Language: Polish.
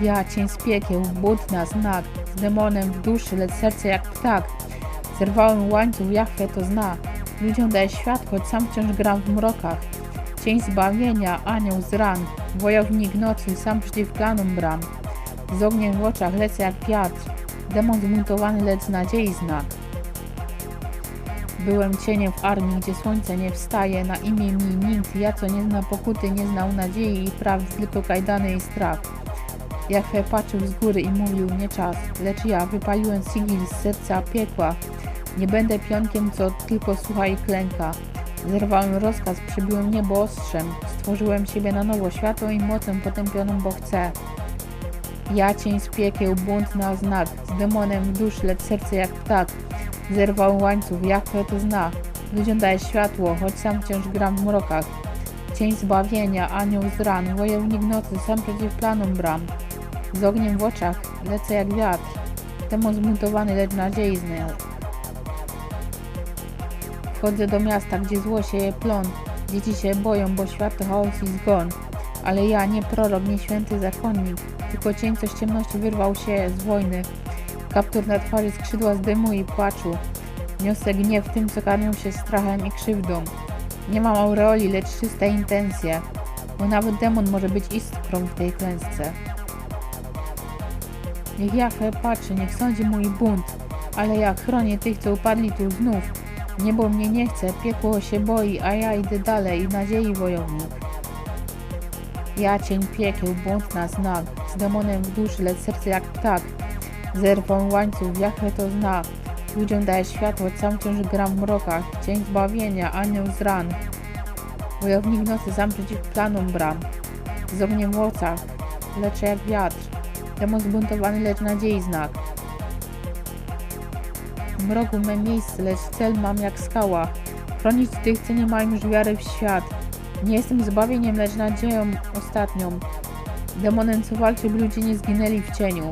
Ja, cień z piekieł, bunt na znak, z demonem w duszy, lecz serce jak ptak. Zerwałem łańcuch, Jachwę to zna. Ludziom daję światło, sam wciąż gram w mrokach. Cień zbawienia, anioł z ran, wojownik nocy, sam przeciw planom bram. Z ogniem w oczach lecę jak wiatr, demon zbuntowany, lecz nadziei znak. Byłem cieniem w armii, gdzie słońce nie wstaje, na imię mi nikt, ja co nie zna pokuty, nie znał nadziei i prawd, tylko kajdany i strach. Jachwę patrzył z góry i mówił, nie czas, lecz ja wypaliłem sigil z serca piekła. Nie będę pionkiem, co tylko słucha i klęka. Zerwałem rozkaz, przybiłem niebo ostrzem, stworzyłem siebie na nowo, światło i mocą potępioną, bo chcę. Ja cień z piekieł, bunt na znak, z demonem w duszy, lecz serce jak ptak. Zerwał łańcuch, Jachwę to zna. Ludziom daje światło, choć sam wciąż gram w mrokach. Cień zbawienia, anioł z ran, wojownik nocy, sam przeciw planom bram. Z ogniem w oczach, lecę jak wiatr. Demon zbuntowany, lecz nadziei znał. Wchodzę do miasta, gdzie zło sieje plon. Dzieci się boją, bo świat to chaos i zgon. Ale ja, nie prorok, nie święty zakonnik, tylko cień, co ciemności wyrwał się z wojny. Kaptur na twarzy skrzydła z dymu i płaczu. Niosę gniew tym, co karmią się strachem i krzywdą. Nie mam aureoli, lecz czyste intencje, bo nawet demon może być iskrą w tej klęsce. Niech Jachwę patrzy, niech sądzi mój bunt, ale ja chronię tych, co upadli tu znów. Niebo mnie nie chce, piekło się boi, a ja idę dalej i nadziei wojownik. Ja cień piekieł, bunt na znak, z demonem w duszy, lecz serce jak ptak. Zerwą łańcuch, Jachwę to zna. Ludziom daje światło, sam wciąż gram w mrokach. Cień zbawienia, anioł z ran. Wojownik nocy, sam przeciw planom bram. Z ogniem w oczach, lecz jak wiatr. Demon zbuntowany, lecz nadziei znak. W mroku me miejsce, lecz cel mam jak skała. Chronić tych, co nie mają już wiary w świat. Nie jestem zbawieniem, lecz nadzieją ostatnią. Demonem, co walczy, by ludzie nie zginęli w cieniu.